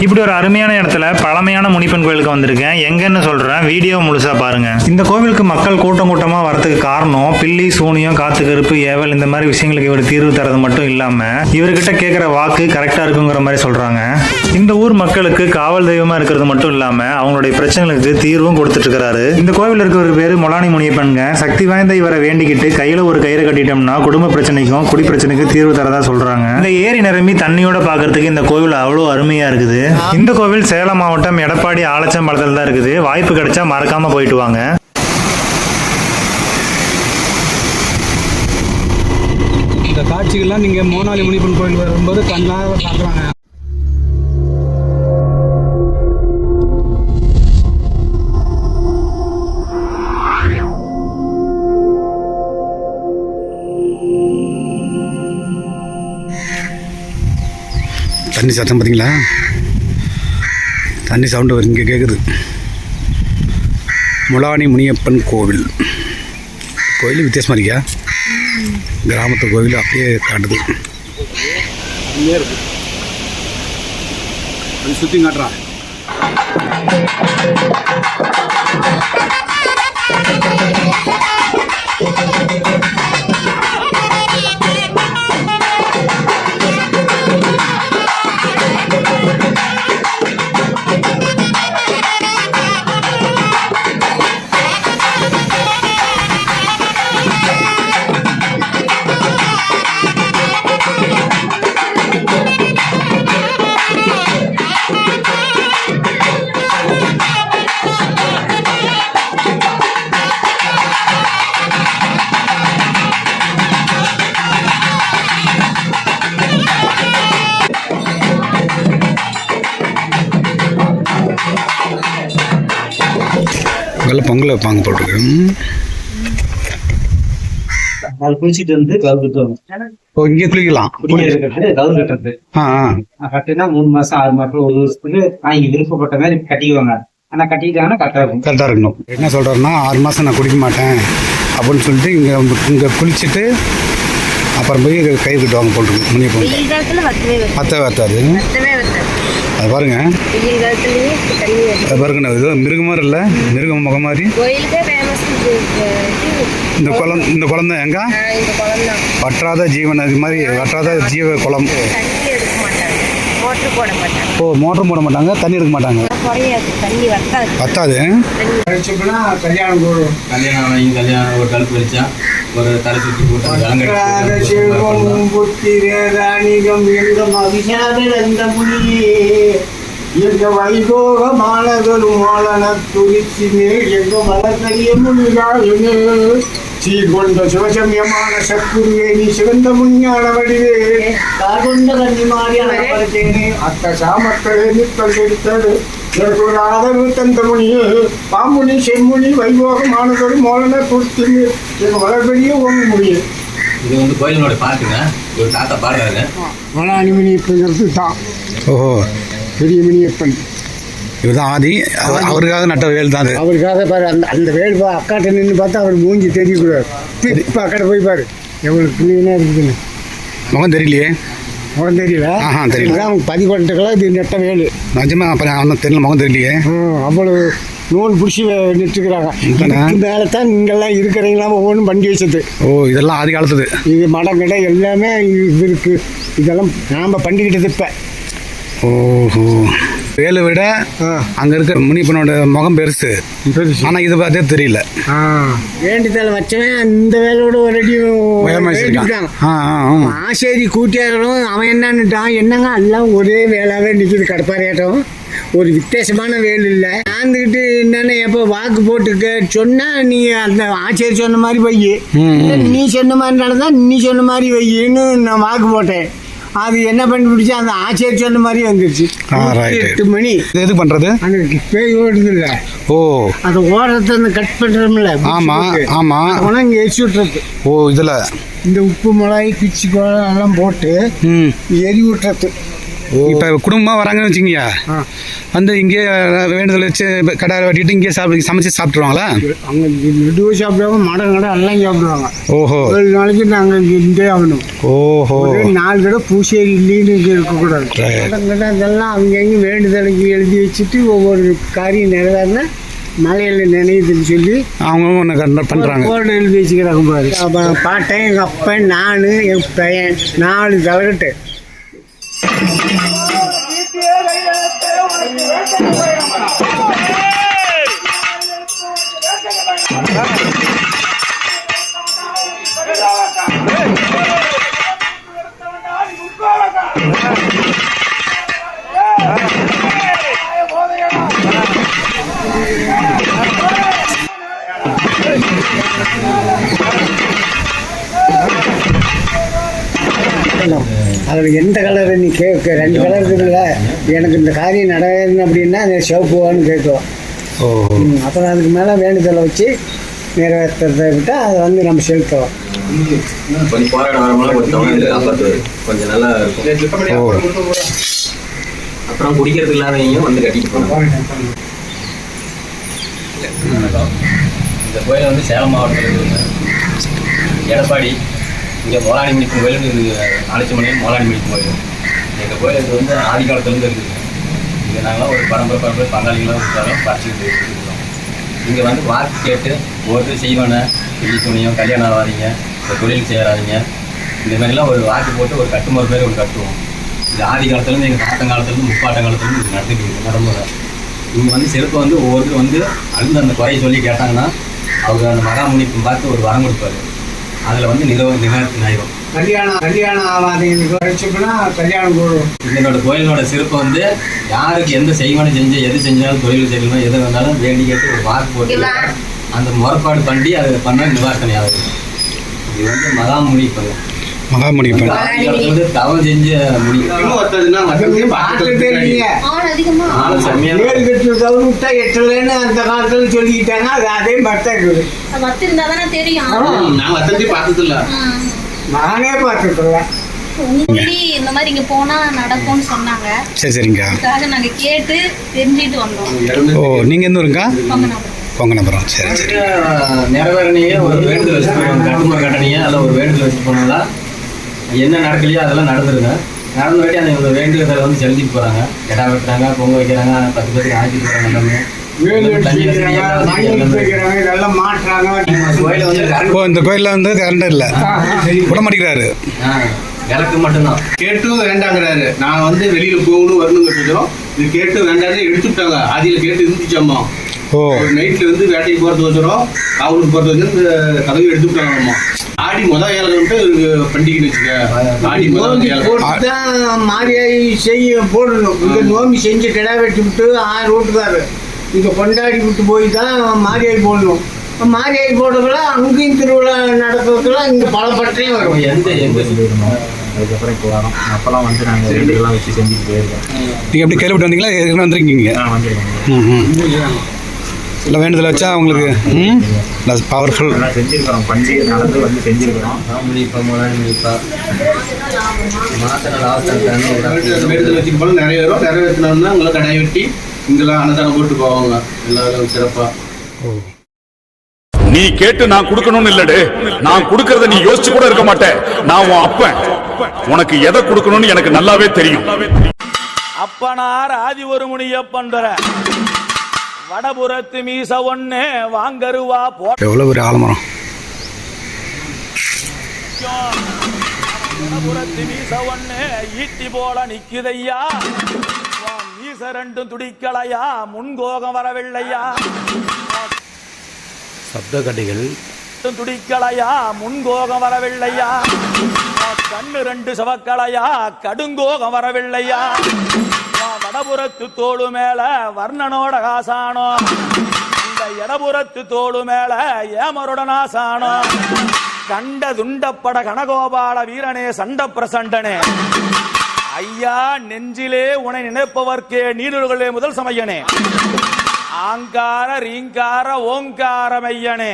இப்படி ஒரு அருமையான இடத்துல பழமையான முனிப்பன் கோயிலுக்கு வந்திருக்கேன். எங்கன்னு சொல்றேன். வீடியோ முழுசா பாருங்க. இந்த கோவிலுக்கு மக்கள் கூட்டம் கூட்டமா வரதுக்கு காரணம் பில்லி சூனியம் காத்து கருப்பு ஏவல் இந்த மாதிரி விஷயங்களுக்கு இவர் தீர்வு தரது மட்டும் இல்லாம இவர்கிட்ட கேட்குற வாக்கு கரெக்டா இருக்குங்கிற மாதிரி சொல்றாங்க. இந்த ஊர் மக்களுக்கு காவல் தெய்வமா இருக்கிறது மட்டும் இல்லாம அவங்களுடைய பிரச்சனைகளுக்கு தீர்வும் கொடுத்துட்டு இருக்கிறாரு இந்த கோவில் இருக்கிற பேரு மொலானி முனியப்பனுங்க. சக்தி வாய்ந்த இவரை வேண்டிக்கிட்டு கையில ஒரு கயிறு கட்டிட்டோம்னா குடும்ப பிரச்சனைக்கும் குடி பிரச்சனைக்கு தீர்வு தரதா சொல்றாங்க. இந்த ஏரி நிரம்பி தண்ணியோட பாக்குறதுக்கு இந்த கோவில் அவ்வளோ அருமையா இருக்குது. இந்த கோவில் சேலம் மாவட்டம் எடப்பாடி ஆலச்சம்பாளத்தில் தான் இருக்குது. வாய்ப்பு கிடைச்சா மறக்காம போயிட்டு வாங்க. இந்த காட்சிகள்லாம் நீங்கள் மோனாலி முனிப்பன் கோயில் வரும்போது கண்ணாக பார்க்குறாங்க. தண்ணி சத்தம் பார்த்தீங்களா? தண்ணி சவுண்டு வரும் இங்கே கேட்குது முலானி முனியப்பன் கோவில். கோயில் வித்தியாசமாக இருக்கியா கிராமத்து கோவில் அப்படியே காட்டுது. சுற்றி காட்டுறான் அது சுற்றி அங்கெல்லாம் பொங்கல் வைப்பாங்க போட்டிருக்கு ம். அது குளிச்சுட்டு வந்து கவு கட்டுவாங்க ஓ இங்கே குளிக்கலாம். ஆ ஆ. கட்டுனா மூணு மாசம் ஆறு மாசம் ஒரு வருஷத்துக்கு அவங்க விருப்பப்பட்ட மாதிரி கட்டிக்குவாங்க. ஆனா கட்டிக்கிட்டாங்கன்னா கரெக்டா இருக்கும். கரெக்டாக இருக்கணும். என்ன சொல்கிறாருன்னா ஆறு மாதம் நான் குடிக்க மாட்டேன் அப்படின்னு சொல்லிட்டு இங்கே இங்கே குளிச்சுட்டு அப்புறம் போய் கை கட்டுவாங்க போட்டுருக்கு முனியப்பன் வெயில் காலத்துல அது பாருங்க. அது பாருங்க இது மிருகம் மாதிரி இல்லை? மிருகம் முகம் மாதிரி? இந்த குளம் இந்த குளம் தான் எங்க வற்றாத ஜீவன் அது மாதிரி வற்றாத ஜீவ குளம். தண்ணி எடுக்க மாட்டாங்க. மோட்டர் போட மாட்டாங்க. ஓ மோட்டர் போட மாட்டாங்க தண்ணி எடுக்க மாட்டாங்க. பத்தாது கல்யாணம் கல்யாணம் கல்யாணம் ஒரு கழுப்பு வச்சா ஒரு தலை சுற்றி போட்டு எங்க வைபோகமானதொரு மாலன துளிச்சி மேல் எங்க மலர்கரிய முனிகாவினே சீர்கொண்ட சிவசமியமான சக்குருவே நீ சிவந்த முஞ்ஞான வடிவே. கார்கொண்ட கன்னிமாரியான அத்த சாமக்களே நித்தல் எடுத்தது எனக்கு ஆதரவு தந்த முனியே பாம்புனி செம்முனி வைபோகமானதொரு மோலன மேல் எங்க வளர்பெரிய ஓங்க முடியும் இது வந்து கோயிலோட பாட்டுங்க ஒரு தாத்தா பாடுறாரு. மலானி முனியப்பங்கிறது தான் ஓஹோ. பெரிய முனியப்பன் இவர் தான் ஆதி. அவர் அவருக்காக நட்ட வேல் தான் அது. அவருக்காக பாரு அந்த அந்த வேல் பா அக்காட்ட நின்று பார்த்தா அவர் மூஞ்சி தெரியக்கூடாது இப்போ அக்காட்ட போய் பாரு. எவ்வளோ கிளீனாக இருக்குதுன்னு. முகம் தெரியலையே? அவன் தெரியல? ஆஹா, தெரியல. அவங்க பதிக்கொண்டுக்கலாம் இது நெட்ட வேலு. நிஜமா அப்புறம் அவனுக்கு தெரியல முகம் தெரியலையே? அவ்வளோ நூல் பிடிச்சி நிட்டுக்கிறாங்க மேலே தான் நீங்கள்லாம் இருக்கிறீங்களா ஒவ்வொன்றும் பண்ணி வச்சது. ஓ இதெல்லாம் ஆதி காலத்துது. இது மடம் கடை எல்லாமே இது இருக்கு இதெல்லாம் நாம் பண்ணிக்கிட்டது இப்போ. ஓஹோ. வேலை விட அங்கே இருக்கிற முனியப்பனோட முகம் பெருசு. பெருசு. ஆனால் இது பார்த்தே தெரியல. வேண்டித்தலை வச்சவன் இந்த வேலையோட ஒரு அடி ஆசேரி கூட்டியாரணும் அவன் என்னன்னுட்டான். என்னங்க எல்லாம் ஒரே வேலாவே நிற்கிது கடப்பாரையாட்டம் ஒரு வித்தியாசமான வேல் இல்லை. ஆந்துக்கிட்டு என்னென்ன எப்போ வாக்கு போட்டுக்க சொன்னா நீ அந்த ஆச்சேரி சொன்ன மாதிரி வை நீ சொன்ன மாதிரி நடந்தா நீ சொன்ன மாதிரி வையின்னு நான் வாக்கு போட்டேன். அது என்ன பண்ணிபிடிச்சு அந்த ஆச்சேரி சொன்ன மாதிரி வந்துருச்சு. எட்டு மணி. இது எதுக்கு பண்ணுறது அந்த பேய் ஓடுது இல்லை ஓ. அந்த ஓரத்தை அந்த கட் பண்ணுறோம்ல ஆமா, ஆமா. உணவு எரிச்சு விட்டுறது. ஓ இதில். இந்த உப்பு மிளகாய் பிச்சு எல்லாம் போட்டு ம். எரி விட்டுறது. இப்போ குடும்பமாக வராங்கன்னு வச்சுக்கோங்க. வந்து இங்கே வேண்டுதல் வச்சு கடை வெட்டிட்டு இங்கே சாப்பிட்டு சமைச்சு சாப்பிட்ருவாங்களா அவங்க மெதுவாக சாப்பிடுவாங்க மடம் கடை எல்லாம் சாப்பிடுவாங்க. ஓஹோ. ஏழு நாளைக்கு நாங்கள் இருந்தே ஆகணும். ஓஹோ. ஒரே நாலு கடை பூசேரி இல்லைன்னு இங்க இருக்கக்கூடாது. இதெல்லாம் அவங்க எங்க வேண்டுதலுக்கு எழுதி வச்சுட்டு ஒவ்வொரு காரியம் நிறைவேறினா மலையில் நினைவுதுன்னு சொல்லி அவங்கவுங்க ஒன்று பண்ணுறாங்க போர்டு எழுதி வச்சுக்கிறாங்க பாரு. அப்போ பாட்டேன் எங்கள் அப்பன் நான் என் பையன் நாலு தலைகட்டு Thank you. அதில் எந்த கலர் நீ கேட்க ரெண்டு கலர் இருக்குதுல்ல? எனக்கு இந்த காரியம் நடக்கணும் அப்படின்னா அந்த சிவப்புவான்னு கேட்கும் ஓஹோ ம், அப்புறம் அதுக்கு மேலே வேண்டுதலை வச்சு நிறைவேற்றுறதை விட்டால் அதை வந்து நம்ம செலுத்துவோம் கொஞ்சம் நல்லா இருக்கும் அப்புறம் குடிக்கிறது இல்லாதவங்க வந்து கட்டிட்டு போனாங்க இந்த கோயில் வந்து சேலம் மாவட்டத்தில் இருக்குங்க எடப்பாடி. இங்கே மோலாடி மணிப்பு கோயில் இது நாளைச்சி மணி மோலாடி மணிப்பு கோயில் எங்கள் கோயில் இது வந்து ஆதி காலத்துலேருந்து இருக்குது. இங்கே நாங்களாம் ஒரு பரம்பரை பரம்பரை பங்காளிகளாக இருந்தாலும் படிச்சுக்கிட்டு இருக்கோம் இங்கே வந்து வாக்கு கேட்டு ஒவ்வொருத்தர் செய்வானே வெள்ளி துணியும் கல்யாணம் ஆகாதீங்க இந்த தொழில் செய்யறாதீங்க இந்த மாதிரிலாம் ஒரு வாக்கு போட்டு ஒரு கட்டுமுறை பேர் ஒரு கட்டுவோம். இது ஆதி காலத்துலேருந்து எங்கள் தாத்தன் காலத்துலேருந்து முப்பாட்ட காலத்துலேருந்து இது நடந்துக்கிட்டு இருக்கு நடைமுறை இங்கே வந்து செருப்பை வந்து ஒவ்வொருத்தர் வந்து அழுந்த அந்த குறையை சொல்லி கேட்டாங்கன்னா அவர் அந்த மகாமுனிப்பு பார்த்து ஒரு வரம் கொடுப்பாரு. அதில் வந்து நிறவ நிவர்த்தி ஆயிரும் கல்யாணம் கல்யாணம் ஆகாதவங்களுக்கு வரைச்சோம்னா கல்யாணம் போடுவோம் இதனோட கோயிலோட சிறப்பு வந்து யாருக்கு எந்த செய்வனை செஞ்சு எது செஞ்சாலும் தொழில் செய்யணும் எது வந்தாலும் வேண்டி கேட்டு ஒரு வாக்கு போட்டு அந்த முறைப்பாடு பண்ணி அதை பண்ண நிவாரணை ஆகுது இது வந்து மகாமுனி பண்ணு மகாமுனி பண்ண வந்து தவம் செஞ்ச முனி. விட்டா எட்டலைன்னு அந்த காலத்துல சொல்லிக்கிட்டாங்க அது அதே தான் இருக்குது. வத்திருந்தா தானே தெரியும் நான் சொல்லி இந்த மாதிரி இங்க போனா நடக்கும்னு சொன்னாங்க. சரி சரிங்க. அதுக்காக நாங்க கேட்டு தெரிஞ்சுட்டு வந்தோம். ஓ நீங்கள் எந்த ஊருங்கா? பொங்கநாபுரம். கொங்கனபுரம் சரி சரி. நிறைவேறனையே ஒரு வேண்டுதல் வச்சு போவாங்க கட்டுமுறை கட்டணையே அதில் ஒரு வேண்டுதல் வச்சு போனதா என்ன நடக்கலையோ அதெல்லாம் நடந்துருங்க. நடந்து வேண்டி அந்த இவங்க வந்து செலுத்திட்டு போகிறாங்க கிடா வெட்டுறாங்க பொங்க வைக்கிறாங்க பத்து பேருக்கு ஆக்கிட்டு போகிறாங்க எல்லாமே. வைக்கிறாங்க வந்து இந்த கோயிலில் வந்து கரண்ட் இல்லை. விட மாட்டேங்கிறாரு விளக்கு மட்டும்தான். கேட்டும் வேண்டாங்கிறாரு. நான் வந்து வெளியில போகணும் வரணுங்க சொல்றோம் இது கேட்டு வேண்டாம்னு எடுத்துட்டாங்க. ஆதியில கேட்டு இருந்துச்சாம்மா நைட்ல இருந்து வேட்டைக்கு போறது வச்சுரும் காவலுக்கு போறது வந்து கதவு எடுத்துட்டாங்கம்மா ஆடி முத ஏழு பண்டிகைன்னு வச்சுக்க. ஆடி முத நோம்பி ஏழு போட்டு தான் மாரியாய் செய்ய போடணும். இந்த நோம்பி செஞ்சு கிடா வெட்டி விட்டு ஆறு வீட்டுக்காரு இதை கொண்டாடி விட்டு போய் தான் மாரியாய் போடணும். மாரியாய் போடுறதுல அங்கேயும் திருவிழா நடக்கிறதுலாம் இங்கே பல பட்டறையும் வரும். எந்த எந்த அதுக்கப்புறம் இப்போ வரோம். அப்போல்லாம் வந்து நாங்கள் வீடுகள்லாம் வச்சு செஞ்சுட்டு போயிருக்கோம் நீங்கள் எப்படி கேள்விப்பட்டு வந்தீங்களா? வந்திருக்கீங்க. நான் வந்திருக்கோம். ம் ம் இல்லை வேண்டுதல் வச்சா உங்களுக்கு ம்? பவர்ஃபுல் செஞ்சுருக்கிறோம் பண்டிகை நடந்து வந்து செஞ்சுருக்கிறோம் முடிப்பா முன்னாடி முடிப்பா மாச லாபம் எடுத்து வச்சுட்டு போல நிறைய வரும் நிறைவேற்றினோம்னா உங்களை கடை வெட்டி இங்கெல்லாம் அன்னதானம் போட்டு போவாங்க. எல்லாரும் சிறப்பா. நீ கேட்டு நான் கொடுக்கணும்னு இல்லடே. நான் கொடுக்கறத நீ யோசிச்சு கூட இருக்க மாட்டேன் நான் உன் அப்பன். உனக்கு எதை கொடுக்கணும்னு எனக்கு நல்லாவே தெரியும். அப்பனார் ஆதி ஒரு முனியப்பன் வடபுறத்து மீச ஒண்ணு வாங்கருவா எவ்வளோ ஒரு ஆலமரம். வடபுறத்து மீச ஒண்ணு ஈட்டி போல நிக்குதையா? மீச ரெண்டும் துடிக்கலையா? முன்கோகம் வரவில்லையா? சப்தக்கட்டிகள் ரெண்டும் துடிக்கலையா? முன்கோகம் வரவில்லையா? கண்ணு ரெண்டு சிவக்கலையா? கடுங்கோகம் வரவில்லையா? இடபுறத்து தோடு மேல வர்ணனோட காசானோ இந்த இடபுறத்து தோடு மேல ஏமருடன் ஆசானோ கண்ட துண்டப்பட கனகோபால வீரனே சண்ட பிரசண்டனே. ஐயா நெஞ்சிலே உனை நினைப்பவர்க்கே நீடுகளே முதல் சமையனே. ஆங்கார ரீங்கார ஓங்கார மையனே.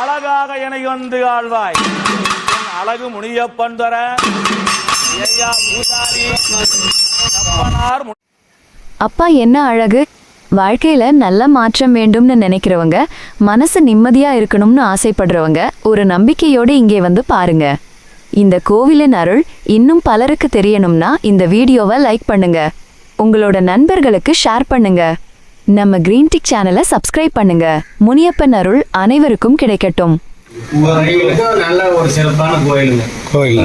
அழகாக என வந்து ஆழ்வாய். அழகு முனியப்பன் தர. ஐயா பூசாரி. அப்பா என்ன அழகு? வாழ்க்கையில நல்ல மாற்றம் வேண்டும்னு நினைக்கிறவங்க மனசு நிம்மதியா இருக்கணும்னு ஆசைப்படுறவங்க ஒரு நம்பிக்கையோட இங்கே வந்து பாருங்க. இந்த கோவிலின் அருள் இன்னும் பலருக்கு தெரியணும்னா இந்த வீடியோவை லைக் பண்ணுங்க. உங்களோட நண்பர்களுக்கு ஷேர் பண்ணுங்க. நம்ம கிரீன் டிக் சேனலை சப்ஸ்கிரைப் பண்ணுங்க. முனியப்பன் அருள் அனைவருக்கும் கிடைக்கட்டும். நல்ல ஒரு சிறப்பான கோயிலுங்க. கோயில்.